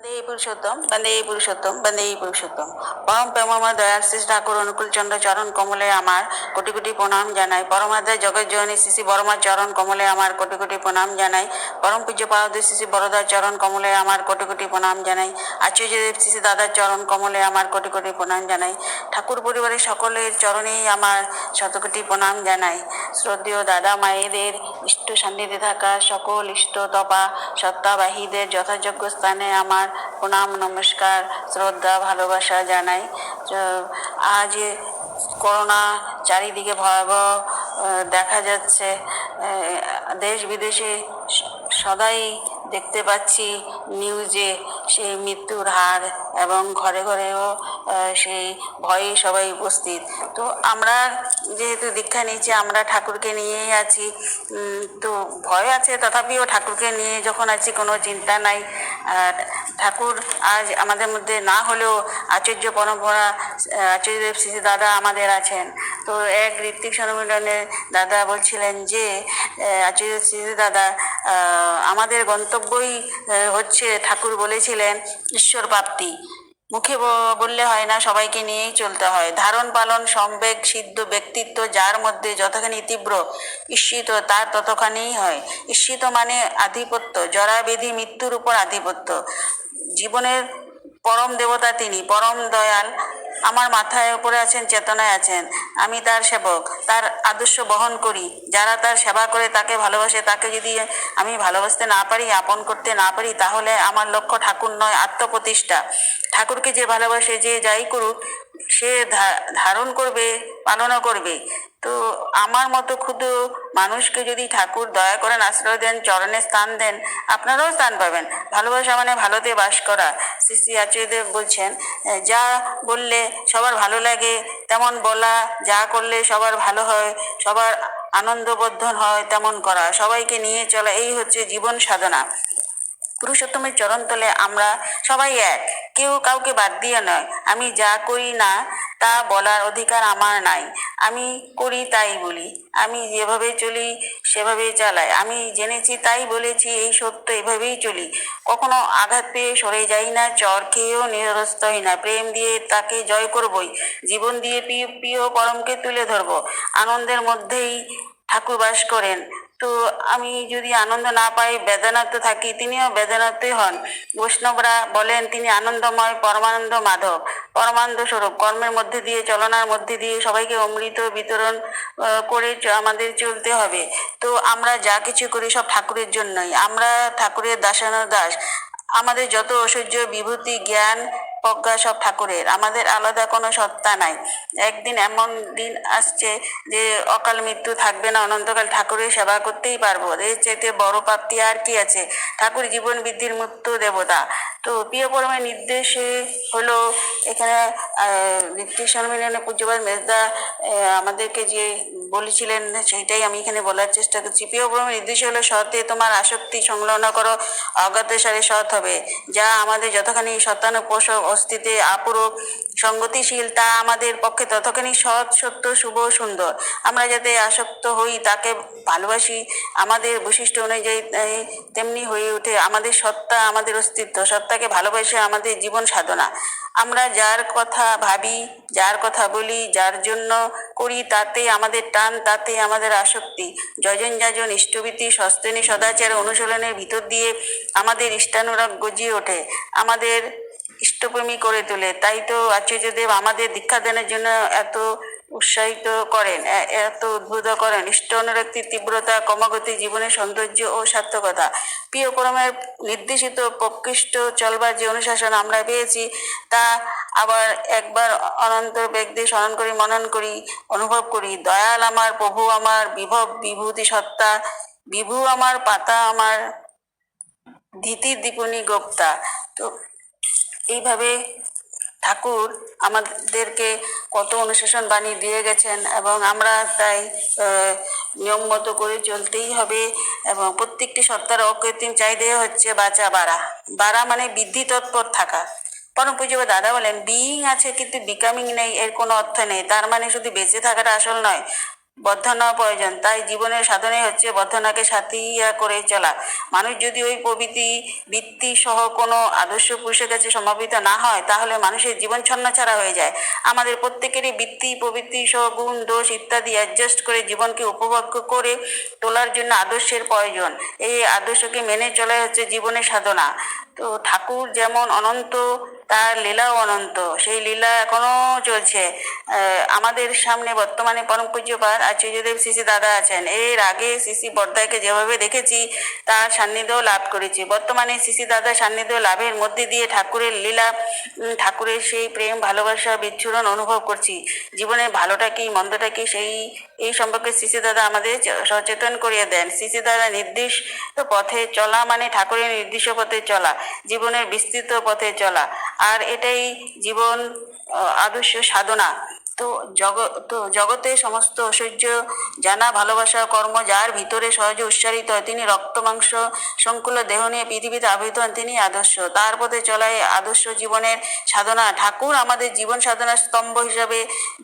বন্দে পুরুষোত্তম বন্দে পুরুষোত্তম বন্দে পুরুষোত্তম। পরম প্রেমময় দয়াল শ্রী ঠাকুর অনুকূল চন্দ্র চরণ কমলে আমার কোটি কোটি প্রণাম জানাই। পরমাধ্যায় জগৎ জননী শ্রী বর্মার চরণ কমলে আমার কোটি কোটি প্রণাম জানাই। পরম পূজ্য পাদ শ্রী বরদার চরণ কমলে আমার কোটি কোটি প্রণাম জানাই। আচার্যদেব শ্রী দাদার চরণ কমলে আমার কোটি কোটি প্রণাম জানাই। ঠাকুর পরিবারের সকলের চরণেই আমার শতকোটি প্রণাম জানাই। শ্রদ্ধেয় দাদা মায়েদের ইষ্ট সান্নিধ্যে থাকা সকল ইষ্ট তপা সত্তাবাহীদের যথাযোগ্য স্থানে আমার প্রণাম, নমস্কার, শ্রদ্ধা, ভালোবাসা জানাই। আজ করোনা চারিদিকে ভয়াবহ দেখা যাচ্ছে দেশ বিদেশে সদাই দেখতে পাচ্ছি নিউজে সেই মৃত্যুর হার এবং ঘরে ঘরেও সেই ভয়ে সবাই উপস্থিত। তো আমরা যেহেতু দীক্ষা নিয়েছি, আমরা ঠাকুরকে নিয়েই আছি তো ভয় আছে। তথাপিও ঠাকুরকে নিয়ে যখন আছি, কোনো চিন্তা নাই। আর ঠাকুর আজ আমাদের মধ্যে না হলেও আচার্য পরম্পরা আচার্যদেব শ্রী দাদা আমাদের আছেন। তো এক ঋত্বিক সম্মেলনে দাদা বলছিলেন যে আচার্য শ্রী দাদা আমাদের গন্তব্যই আহ, হচ্ছে ঠাকুর বলেছিলেন ঈশ্বর প্রাপ্তি। মুখে বললে হয় না সবাইকে নিয়েই চলতে হয়। ধারণ পালন সম্বেগ সিদ্ধ ব্যক্তিত্ব যার মধ্যে যতখানি তীব্র ঈর্ষিত তার ততখানিই হয়। ঈর্ষিত মানে আধিপত্য জরাবেধি মৃত্যুর উপর আধিপত্য। জীবনের পরম দেবতা তিনি পরম দয়াল আমার মাথায় উপরে আছেন, চেতনায় আছেন। আমি তার সেবক, তার আদর্শ বহন করি। যারা তার সেবা করে, তাকে ভালোবাসে, তাকে যদি আমি ভালোবাসতে না পারি, আপন করতে না পারি, তাহলে আমার লক্ষ্য ঠাকুর নয়, আত্মপ্রতিষ্ঠা। ঠাকুরকে যে ভালোবাসে, যে যাই করুক, সে ধারণ করবে, পালনও করবে। তো আমার মতো ক্ষুদ্র মানুষকে যদি ঠাকুর দয়া করেন, আশ্রয় দেন, চরণে স্থান দেন, আপনারাও স্থান পাবেন। ভালোবাসা মানে ভালোতে বাস করা। শ্রী শ্রী আচার্যদেব বলছেন যা বললে সবার ভালো লাগে, তেমন বলা, যা করলে সবার ভালো হয়, সবার আনন্দবর্ধন হয়, তেমন করা। সবাইকে নিয়ে চলা, এই হচ্ছে জীবন সাধনা। পুরুষোত্তমের চরণ তলে আমরা সবাই এক। কেউ কাউকে বাদ দিয়ে নয়। আমি যা করি না, তা বলার অধিকার আমার নাই। আমি করি তাই বলি। আমি যেভাবে চলি, সেভাবে চালাই। আমি জেনেছি, তাই বলেছি, এই সত্য এভাবেই চলি। কখনো আঘাত পেয়ে সরে যাই না, চর খেয়েও নিরস্ত হই না। প্রেম দিয়ে তাকে জয় করবই। জীবন দিয়ে প্রিয় প্রিয় পরমকে তুলে ধরবো। আনন্দের মধ্যেই ঠাকুর বাস করেন। তো আমি যদি আনন্দ না পাই বেদনাতে থাকি, তিনিও বেদনাতে হন। বৈষ্ণবরা বলেন, তিনি আনন্দময় পরমানন্দ মাধব। পরমানন্দ স্বরূপ। কর্মের মধ্যে দিয়ে, চলনার মধ্যে দিয়ে সবাইকে অমৃত বিতরণ করে আমাদের চলতে হবে। তো আমরা যা কিছু করি সব ঠাকুরের জন্যই। আমরা ঠাকুরের দাসানো দাস আমাদের যত ঐশ্বর্য বিভূতি, জ্ঞান প্রজ্ঞা সব ঠাকুরের। আমাদের আলাদা কোনো সত্তা নাই। একদিন এমন দিন আসছে যে অকাল মৃত্যু থাকবে না, অনন্তকাল ঠাকুরের সেবা করতেই পারব। এর চাইতে বড় প্রাপ্তি আর কি আছে? ঠাকুর জীবন বৃদ্ধির মৃত্যু দেবতা। তো প্রিয় পরমের নির্দেশে হলো এখানে নিত্য সম্মেলনে পূজ্যপাত মেজদা আমাদেরকে যে বলেছিলেন সেইটাই আমি এখানে বলার চেষ্টা করছি। প্রিয় পরমের নির্দেশে হলো সতে তোমার আসক্তি সংলগ্ন করো অজ্ঞাত সারে সৎ হবে। যা আমাদের যতখানি শতানুপোষক অস্তিত্বে আপুরক সঙ্গতিশীল, তা আমাদের পক্ষে ততখানি সৎ, সত্য, শুভ, সুন্দর। আমরা যাতে আসক্ত হই, তাকে ভালোবাসি, আমাদের বৈশিষ্ট্য অনুযায়ী তেমনি হয়ে ওঠে। আমাদের সত্তা, আমাদের অস্তিত্ব, সত্তাকে ভালোবাসে আমাদের জীবন সাধনা। আমরা যার কথা ভাবি, যার কথা বলি, যার জন্য করি, তাতে আমাদের টান, তাতে আমাদের আসক্তি। যজন যাজন ইষ্টভীতি, সস্তেনী সদাচার অনুশীলনের ভিতর দিয়ে আমাদের ইষ্টানুরাগ গজিয়ে ওঠে। আমাদের ইষ্টপ্রেমী করে তোলে। তাই তো আচার্যদেব আমাদের দীক্ষা দানের জন্য এত উৎসাহিত করেন এত উদ্বুদ্ধ করেন। ইষ্ট অনুরক্তির তীব্রতা ক্রমাগতি জীবনের সৌন্দর্য ও সার্থকতা। প্রিয় পরমের নির্দেশিত প্রকৃষ্ট চলবার যে অনুশাসন আমরা পেয়েছি, তা আবার একবার অনন্ত ব্যক্তি স্মরণ করি, মনন করি, অনুভব করি। দয়াল আমার, প্রভু আমার, বিভব বিভূতি সত্তা, বিভু আমার, পাতা আমার, ধীতি দীপনী গোপ্তা। তো এইভাবে ঠাকুর আমাদেরকে কত অনুশাসন বাণী দিয়ে গেছেন এবং আমরা তাই নিয়ম মতো করে চলতেই হবে এবং প্রত্যেকটি সত্তার অকৃত্রিম চাহিদা হচ্ছে বাঁচা, বাড়া। বাড়া মানে বৃদ্ধি, তৎপর থাকা। পরম পুজো দাদা বলেন বিইং আছে কিন্তু বিকামিং নেই, এর কোনো অর্থ নেই। তার মানে শুধু বেঁচে থাকাটা আসল নয় বর্ধনা প্রয়োজন। তাই জীবনের সাধনে হচ্ছে বর্ধনাকে সাথিয়া করে চলা। মানুষ যদি ওই প্রভৃতি বৃত্তি সহ কোনো আদর্শ পুরুষের কাছে সমাপিত না হয়, তাহলে মানুষের জীবন ছন্নছাড়া হয়ে যায়। আমাদের প্রত্যেকেরই বৃত্তি, প্রবৃত্তি সহ গুণ, দোষ ইত্যাদি অ্যাডজাস্ট করে জীবনকে উপভোগ করে তোলার জন্য আদর্শের প্রয়োজন। এই আদর্শকে মেনে চলাই হচ্ছে জীবনের সাধনা। তো ঠাকুর যেমন অনন্ত তার লীলাও অনন্ত। সেই লীলা এখনও চলছে। আমাদের সামনে বর্তমানে পরম পূজ্যপাত আচার্যদেব শ্রী দাদা আছেন। এর আগে শ্রী বর্দাকে যেভাবে দেখেছি, তার সান্নিধ্যও লাভ করেছি। বর্তমানে শ্রী দাদা সান্নিধ্য লাভের মধ্যে দিয়ে ঠাকুরের লীলা ঠাকুরের সেই প্রেম, ভালোবাসা, বিচ্ছুরণ অনুভব করছি। জীবনে ভালোটা কি, মন্দটা কি, সেই, এই সম্পর্কে শ্রী দাদা আমাদের সচেতন করিয়ে দেন। শ্রী দাদা নির্দিষ্ট পথে চলা মানে ঠাকুরের নির্দিষ্ট পথে চলা, জীবনের বিস্তৃত পথে চলা। আর এটাই জীবন আদর্শ সাধনা। তো জগৎ তো জগতে সমস্ত ঐশ্বর্য, জানা, ভালোবাসা, কর্ম, যার ভিতরে সহজে উচ্চারিত হয়, তিনি রক্ত, মাংস, সংকুল দেহ নিয়ে পৃথিবীতে আবৃত হন, তিনি আদর্শ। তার পথে চলাই আদর্শ জীবনের সাধনা। ঠাকুর আমাদের জীবন সাধনার স্তম্ভ হিসাবে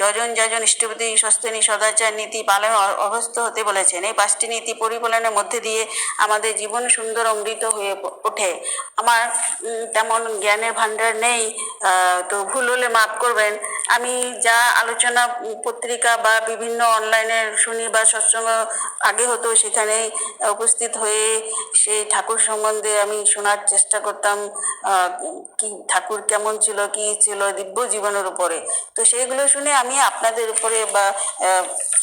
যজন যজন ইষ্টপতি সস্তনী সদাচার নীতি পালন অভ্যস্ত হতে বলেছেন। এই পাঁচটি নীতি পরিপালনের মধ্যে দিয়ে আমাদের জীবন সুন্দর অমৃত হয়ে ওঠে। আমার তেমন জ্ঞানের ভাণ্ডার নেই। তো ভুল হলে মাফ করবেন। আমি যা আলোচনা পত্রিকা বা বিভিন্ন অনলাইনে শুনি বা সৎসঙ্গ আগে হতো, সেখানে উপস্থিত হয়ে সেই ঠাকুর সম্বন্ধে আমি শোনার চেষ্টা করতাম কি ঠাকুর কেমন ছিল, কি ছিল দিব্য জীবনের উপরে। তো সেইগুলো শুনে আমি আপনাদের উপরে বা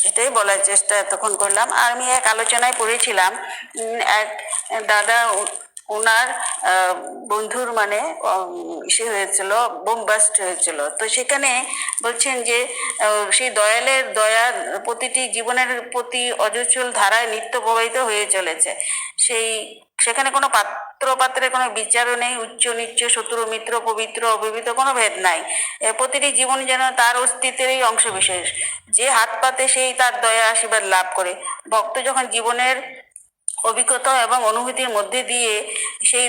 সেটাই বলার চেষ্টা তখন করলাম। আর আমি এক আলোচনায় পড়েছিলাম এক দাদা ওনার বন্ধুর মানে ইসে হয়েছিল বোমবাস্ট হয়েছিল। তো সেখানে বলছেন যে সেই দয়ালের দয়া প্রতিটি জীবনের প্রতি অজস্র ধারায় নিত্য প্রবাহিত হয়ে চলেছে। সেই, সেখানে কোনো পাত্র পাত্রের কোনো বিচারও নেই, উচ্চ, নিচ্চ, শত্রু, মিত্র, পবিত্র, অবিবিত কোনো ভেদ নাই। প্রতিটি জীবন যেন তার অস্তিত্বেরই অংশ বিশেষ যে হাত পাতে সেই তার দয়া, আশীর্বাদ লাভ করে। ভক্ত যখন জীবনের অভিজ্ঞতা এবং অনুভূতির মধ্যে দিয়ে সেই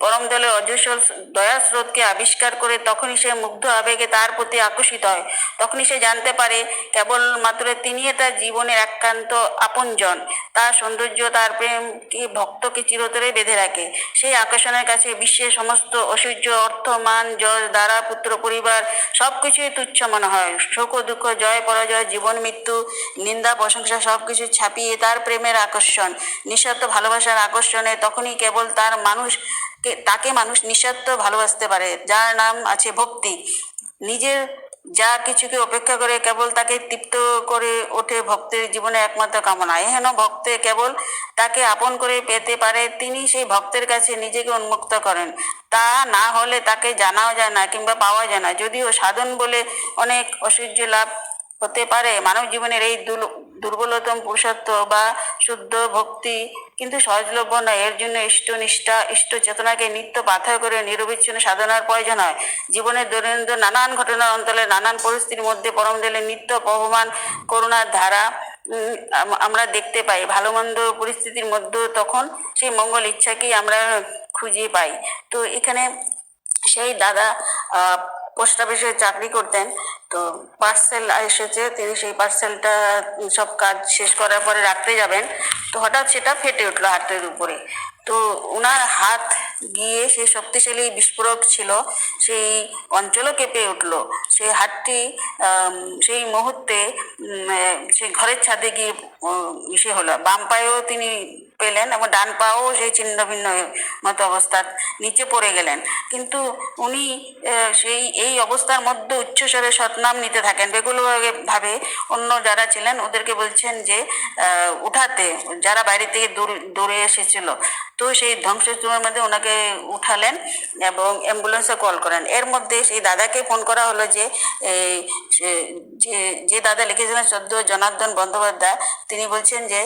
পরম দলের অজস্র দয়া স্রোতকে আবিষ্কার করে তখনই সে মুগ্ধ আবেগে তার প্রতি আকর্ষিত হয়। তখনই সে জানতে পারে কেবল মাত্র তিনি তার জীবনের একান্ত আপনজন। তার সৌন্দর্য, তার প্রেম কি ভক্তকে চিরতরে বেঁধে রাখে। সেই আকর্ষণের কাছে বিশ্বের সমস্ত ঐশ্বর্য, অর্থ, মান যশ দ্বারা, পুত্র, পরিবার সব কিছুই তুচ্ছ মনে হয়। শোক দুঃখ, জয়, পরাজয়, জীবন, মৃত্যু, নিন্দা, প্রশংসা সব কিছু ছাপিয়ে তার প্রেমের আকর্ষণ। নিঃস্বার্থ ভালোবাসার আকর্ষণে তখনই কেবল তার মানুষ তাকে মানুষ নিঃস্বার্থ ভালোবাসতে পারে। যার নাম আছে ভক্তি। নিজের যা কিছুকে অপেক্ষা করে কেবল তাকে তৃপ্ত করে ওঠে ভক্তের জীবনে একমাত্র কামনা। এহেন ভক্তে কেবল তাকে আপন করে পেতে পারে, তিনি সেই ভক্তের কাছে নিজেকে উন্মুক্ত করেন। তা না হলে তাকে জানাও যায় না কিংবা পাওয়া যায় না। যদিও সাধন বলে অনেক ঐশ্বর্য লাভ হতে পারে, মানব জীবনের এই দুর্বলতম পুরুষত্ব বা শুদ্ধ ভক্তি, কিন্তু সহজলভ্য নয়। এর জন্য ইষ্ট নিষ্ঠা, ইষ্ট চেতনাকে নিত্য পাথর করে নিরবিচ্ছিন্ন সাধনার প্রয়োজন হয়। জীবনের দৈনন্দিন নানান ঘটনার অন্তলে নানান পরিস্থিতির মধ্যে পরম দিলে নিত্য প্রবহমান করুণার ধারা আমরা দেখতে পাই। ভালো মন্দ পরিস্থিতির মধ্যেও তখন সেই মঙ্গল ইচ্ছাকেই আমরা খুঁজে পাই। তো এখানে সেই দাদা পোস্ট অফিসে চাকরি করতেন, তো পার্সেল এসেছে, তিনি সেই পার্সেলটা সব কাজ শেষ করার পরে রাখতে যাবেন, তো হঠাৎ সেটা ফেটে উঠল হাতের উপরে। তো ওনার হাত গিয়ে সেই শক্তিশালী বিস্ফোরক ছিল, সেই অঞ্চলও কেঁপে উঠল। সেই হাতটি সেই মুহূর্তে সেই ঘরের ছাদে গিয়ে ইসে হলো। বাম পায়েও তিনি পেলেন এবং ডান পাও সেই ছিন্ন ভিন্ন মতো অবস্থা নিচে পড়ে গেলেন। কিন্তু উনি সেই, এই অবস্থার মধ্যে উচ্চস্বরে সৎনাম নিতে থাকেন। ভাবে অন্য যারা ছিলেন ওদেরকে বলছেন যে উঠাতে, যারা বাইরে থেকে দূর, দূরে এসেছিল। তো সেই ধ্বংসস্তূপের মধ্যে ওনাকে উঠালেন এবং অ্যাম্বুলেন্সে কল করেন। এর মধ্যে সেই দাদাকে ফোন করা হলো যে যে দাদা লিখেছিলেন সদ্য জনার্দন বন্দ্যোপাধ্যায়, তিনি বলছেন যে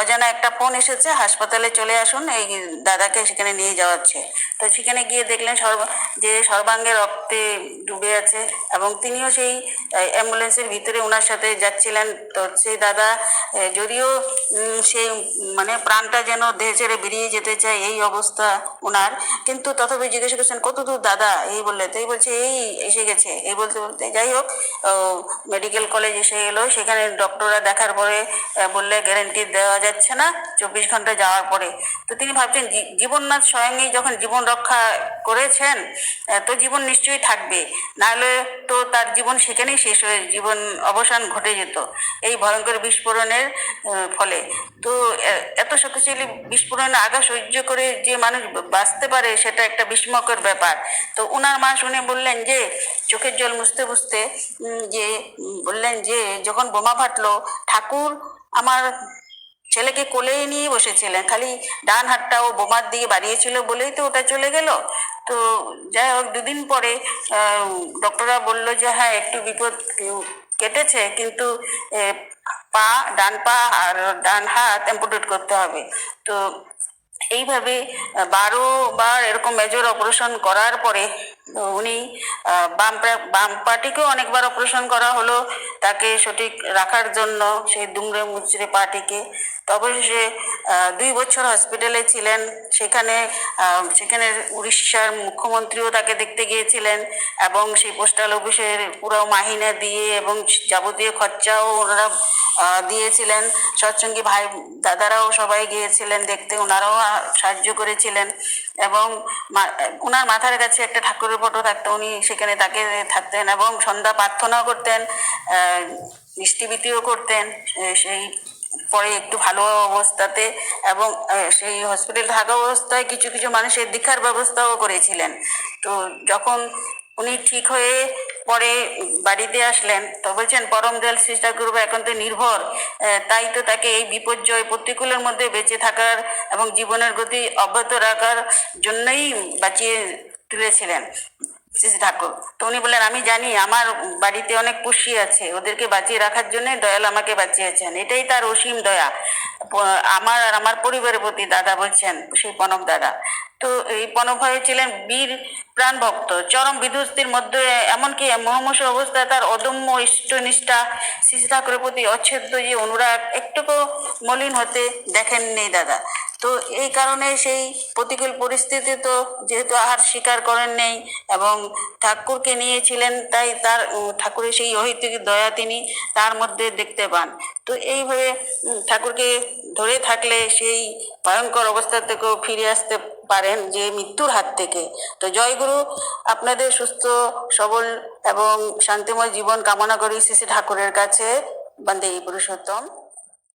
অজানা একটা ফোন এসে হয়েছে, হাসপাতালে চলে আসুন, এই দাদাকে সেখানে নিয়ে যাওয়া হচ্ছে। তো সেখানে গিয়ে দেখলেন সর্ব, যে সর্বাঙ্গে রক্তে ডুবে আছে এবং তিনিও সেই অ্যাম্বুলেন্সের ভিতরে ওনার সাথে যাচ্ছিলেন। তো সেই দাদা যদিও সেই মানে প্রাণটা যেন দেহ ছেড়ে বেরিয়ে যেতে চায়, এই অবস্থা ওনার কিন্তু তথাপি জিজ্ঞেস করছেন, কত দূর দাদা? এই বললে, তো এই বলছে, এই এসে গেছে। এই বলতে বলতে যাই হোক মেডিকেল কলেজ এসে গেলো সেখানে ডক্টররা দেখার পরে বললে, গ্যারেন্টি দেওয়া যাচ্ছে না, চব্বিশ ঘণ্টা যাওয়ার পরে। তো তিনি ভাবছেন জীবননাথ স্বয়ংই যখন জীবন রক্ষা করেছেন তো জীবন নিশ্চয়ই থাকবে। নাহলে তো তার জীবন সেখানেই শেষ হয়ে, জীবন অবসান ঘটে যেত এই ভয়ঙ্কর বিস্ফোরণের ফলে। তো এত শক্তিশালী বিস্ফোরণে আগা সহ্য করে যে মানুষ বাঁচতে পারে, সেটা একটা বিস্ময়কর ব্যাপার। তো ওনার মা শুনে বললেন যে, চোখের জল মুছতে মুছতে যে বললেন যে, যখন বোমা ফাটলো, ঠাকুর আমার ছেলেকে কোলেই নিয়ে বসেছিলেন। খালি ডান হাতটা ও বোমার দিকে বাড়িয়েছিল বলেই তো ওটা চলে গেল। তো যাই হোক, দুদিন পরে ডক্টররা বলল যে হ্যাঁ একটু বিপদ কেটেছে, কিন্তু পা, ডান পা আর ডান হাত অ্যাম্পুটেট করতে হবে। তো এইভাবে বারো বার এরকম মেজর অপারেশন করার পরে উনি বাম বাম পাটিকেও অনেকবার অপারেশন করা হলো তাকে সঠিক রাখার জন্য, সেই দুমড়ে মুচড়ে পার্টিকে। অবশেষে দুই বছর হসপিটালে ছিলেন, সেখানে সেখানে উড়িষ্যার মুখ্যমন্ত্রীও তাকে দেখতে গিয়েছিলেন এবং সেই পোস্টাল অফিসের পুরো মাহিনা দিয়ে এবং যাবতীয় খরচাও ওনারা দিয়েছিলেন। সৎসঙ্গী ভাই, দাদারাও সবাই গিয়েছিলেন দেখতে, ওনারাও সাহায্য করেছিলেন। এবং ওনার মাথার কাছে একটা ঠাকুরের ফটো থাকতো, উনি সেখানে তাকে থাকতেন এবং সন্ধ্যা প্রার্থনাও করতেন মিষ্টিবিতিও করতেন সেই পরে একটু ভালো অবস্থাতে এবং সেই হসপিটাল থাকা অবস্থায় কিছু কিছু মানুষের দীক্ষার ব্যবস্থাও করেছিলেন। তো যখন উনি ঠিক হয়ে পরে বাড়িতে আসলেন, তো বলছেন, পরম দয়াল চেষ্টা করব এখন তো নির্ভর তাই তো তাকে এই বিপর্যয় প্রতিকূলের মধ্যে বেঁচে থাকার এবং জীবনের গতি অব্যাহত রাখার জন্যই বাঁচিয়ে তুলেছিলেন শ্রী শ্রী ঠাকুর। তো উনি বললেন, আমি জানি আমার বাড়িতে অনেক পুষি আছে, ওদেরকে বাঁচিয়ে রাখার জন্য দয়াল আমাকে বাঁচিয়েছেন, এটাই তার অসীম দয়া। আমার আর আমার পরিবারের প্রতি দাদা বলছেন, সেই প্রণব দাদা। এই ভাই ছিলেন বীর প্রাণ ভক্ত চরম বিধ্বস্তির মধ্যে এমনকি মহামশ অবস্থায় তার অদম্য ইষ্টনিষ্ঠা শ্রী ঠাকুরের প্রতি অচ্ছেদ্য যে অনুরাগ একটুকু মলিন হতে দেখেননি দাদা। তো এই কারণে সেই প্রতিকূল পরিস্থিতি তো যেহেতু আহার স্বীকার করেন নেই এবং ঠাকুরকে নিয়েছিলেন, তাই তার ঠাকুরের সেই অহৈতুক দয়া তিনি তার মধ্যে দেখতে পান। তো এইভাবে ঠাকুরকে ধরে থাকলে সেই ভয়ঙ্কর অবস্থা থেকেও ফিরে আসতে পারেন যে মৃত্যুর হাত থেকে। তো জয়গুরু, আপনাদের সুস্থ, সবল এবং শান্তিময় জীবন কামনা করি শ্রী ঠাকুরের কাছে। বন্দে পুরুষোত্তম।